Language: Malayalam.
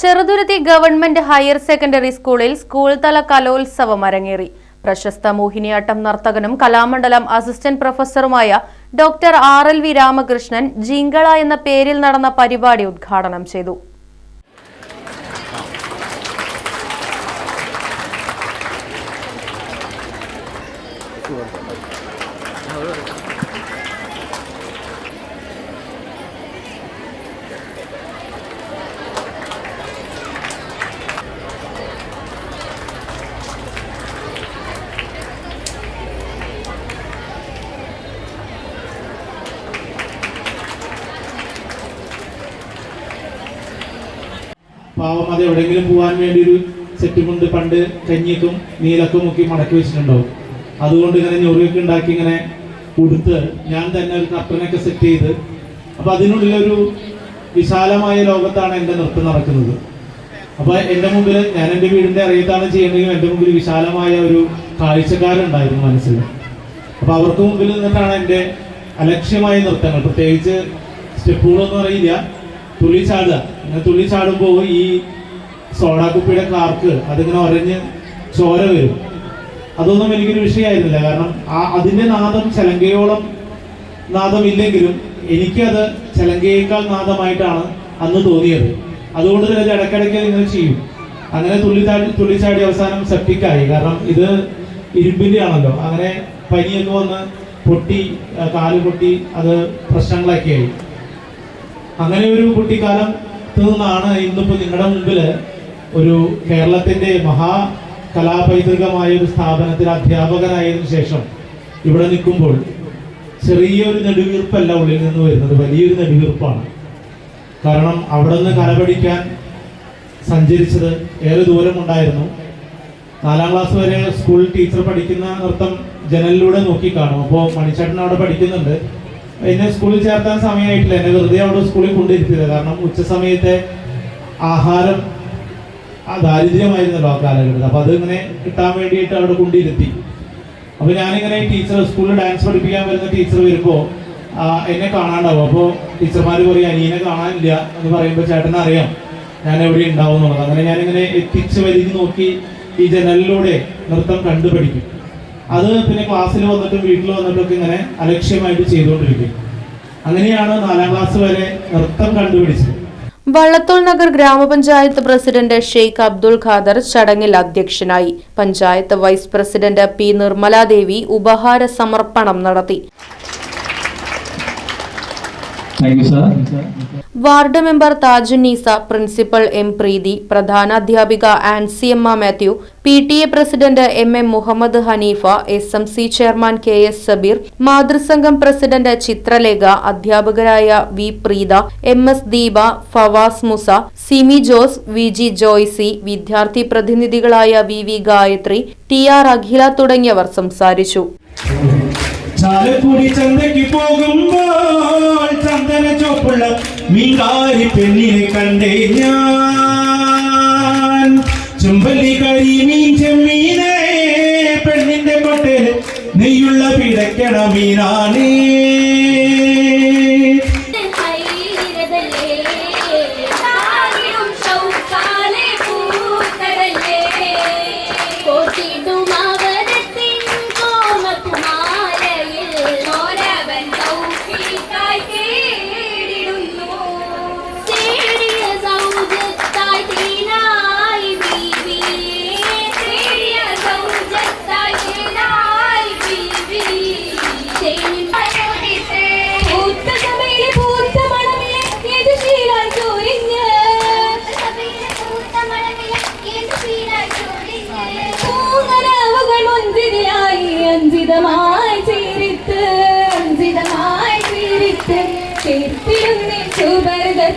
Cheruthuruthy government higher secondary സ്കൂളിൽ സ്കൂൾ തല കലോത്സവം അരങ്ങേറി. പ്രശസ്ത മോഹിനിയാട്ടം നർത്തകനും Kalamandalam assistant പ്രൊഫസറുമായ doctor R L V Ramakrishnan ജിങ്കള എന്ന പേരിൽ നടന്ന പരിപാടി ഉദ്ഘാടനം ചെയ്തു. പാവം അത് എവിടെയെങ്കിലും പോകാൻ വേണ്ടി ഒരു സെറ്റ് കൊണ്ട് പണ്ട് കഞ്ഞിക്കും നീലക്കും മുക്കി മടക്കി വെച്ചിട്ടുണ്ടാവും. അതുകൊണ്ട് ഇങ്ങനെ ഞൊറിയൊക്കെ ഉണ്ടാക്കി ഇങ്ങനെ ഉടുത്ത് ഞാൻ തന്നെ ഒരു കർട്ടനൊക്കെ സെറ്റ് ചെയ്ത് അപ്പൊ അതിനുള്ളിലൊരു വിശാലമായ ലോകത്താണ് എന്റെ നൃത്തം നടക്കുന്നത്. അപ്പൊ എന്റെ മുമ്പിൽ ഞാൻ എന്റെ വീടിന്റെ അറിയത്താണ് ചെയ്യുന്നതെങ്കിൽ എന്റെ മുമ്പിൽ വിശാലമായ ഒരു കാഴ്ചക്കാരുണ്ടായിരുന്നു മനസ്സിൽ അപ്പൊ അവർക്ക് മുമ്പിൽ നിന്നിട്ടാണ് എന്റെ അലക്ഷ്യമായ നൃത്തങ്ങൾ. പ്രത്യേകിച്ച് സ്റ്റെപ്പുകളൊന്നും അറിയില്ല. തുള്ളി ചാടുക ഇങ്ങനെ തുള്ളി ചാടുമ്പോൾ ഈ സോഡാ കുപ്പിയുടെ കാർക്ക് അതിങ്ങനെ ഒരഞ്ഞ് ചോര വരും. അതൊന്നും എനിക്കൊരു വിഷയമായിരുന്നില്ല. കാരണം ആ അതിന്റെ നാദം ചലങ്കയോളം നാദമില്ലെങ്കിലും എനിക്കത് ചലങ്കയേക്കാൾ നാദമായിട്ടാണ് അന്ന് തോന്നിയത്. അതുകൊണ്ട് തന്നെ ഇടയ്ക്കിടയ്ക്ക് ഇങ്ങനെ ചെയ്യും. അങ്ങനെ തുള്ളിച്ചാടി തുള്ളിച്ചാടി അവസാനം സെപ്റ്റിക്കായി. കാരണം ഇത് ഇരുമ്പിന്റെ ആണല്ലോ അങ്ങനെ പനിയൊക്കെ വന്ന് പൊട്ടി കാൽ പൊട്ടി അത് പ്രശ്നങ്ങളൊക്കെ ആയി അങ്ങനെ ഒരു കുട്ടിക്കാലം നിന്നാണ് ഇന്നിപ്പോ നിങ്ങളുടെ മുമ്പിൽ ഒരു കേരളത്തിന്റെ മഹാ കലാപൈതൃകമായ ഒരു സ്ഥാപനത്തിൽ അധ്യാപകനായതിനു ശേഷം ഇവിടെ നിൽക്കുമ്പോൾ ചെറിയൊരു നെടുവീർപ്പല്ല ഉള്ളിൽ നിന്ന് വരുന്നത് വലിയൊരു നെടുവീർപ്പാണ്. കാരണം അവിടെ നിന്ന് കലപടിക്കാൻ സഞ്ചരിച്ചത് ഏറെ ദൂരമുണ്ടായിരുന്നു. നാലാം ക്ലാസ് വരെ സ്കൂൾ ടീച്ചർ പഠിക്കുന്ന നൃത്തം ജനലിലൂടെ നോക്കി കാണും അപ്പോൾ മണിച്ചേട്ടൻ അവിടെ പഠിക്കുന്നുണ്ട്. എന്നെ സ്കൂളിൽ ചേർത്താൻ സമയമായിട്ടില്ല. എന്നെ വെറുതെ അവിടെ സ്കൂളിൽ കൊണ്ടിരിക്കില്ല കാരണം ഉച്ച സമയത്തെ ആഹാരം ദാരിദ്ര്യമായിരുന്നല്ലോ ആ കാലഘട്ടത്തിൽ. അപ്പൊ അത് ഇങ്ങനെ കിട്ടാൻ വേണ്ടിയിട്ട് അവിടെ കൊണ്ടിരുത്തി അപ്പൊ ഞാനിങ്ങനെ ടീച്ചർ സ്കൂളിൽ ഡാൻസ് പഠിപ്പിക്കാൻ വരുന്ന ടീച്ചർ വരുമ്പോ എന്നെ കാണാണ്ടാവും. അപ്പോ ടീച്ചർമാർ പറയും അനിയനെ കാണാനില്ല. എന്ന് പറയുമ്പോൾ ചേട്ടനെ അറിയാം ഞാൻ എവിടെ ഉണ്ടാവും എന്നുള്ളത്. അങ്ങനെ ഞാനിങ്ങനെ എത്തിച്ചു വലിഞ്ഞ് നോക്കി ഈ ജനലിലൂടെ നൃത്തം കണ്ടുപഠിക്കും. അത് പിന്നെ ക്ലാസ്സിൽ വന്നിട്ടും വീട്ടിൽ വന്നിട്ടൊക്കെ ഇങ്ങനെ അലക്ഷ്യമായിട്ട് ചെയ്തുകൊണ്ടിരിക്കും. അങ്ങനെയാണ് നാലാം ക്ലാസ് വരെ നൃത്തം കണ്ടുപിടിച്ചത്. വള്ളത്തോൾ നഗർ ഗ്രാമപഞ്ചായത്ത് പ്രസിഡന്റ് ഷെയ്ഖ് അബ്ദുൾ ഖാദർ ചടങ്ങിൽ അധ്യക്ഷനായി. Panchayat vice president P Nirmaladevi ഉപഹാര സമർപ്പണം നടത്തി. Ward member Thajunneesa principal M Preethi പ്രധാന അധ്യാപിക Ansiyamma Mathew P T A president M M Muhammad Haneefa S M C chairman K S Sabeer മാതൃസംഘം president Chithralekha അധ്യാപകരായ V Preetha M S Deepa Fawaz Musa Simi Jose V G Joycy വിദ്യാർത്ഥി പ്രതിനിധികളായ V V Gayathri T R Akhila തുടങ്ങിയവർ സംസാരിച്ചു. ചാലക്കുടി ചന്തയ്ക്ക് പോകുമ്പോൾ ചന്ദന ചോപ്പുള്ള മീൻകാരി പെണ്ണിനെ കണ്ടേ ഞാൻ. ചുമ്പല്ലി കരിമീൻ ചെമ്മീനെ പെണ്ണിന്റെ കൊട്ടേൽ നെയ്യുള്ള പിടയ്ക്കണ മീനാണേ.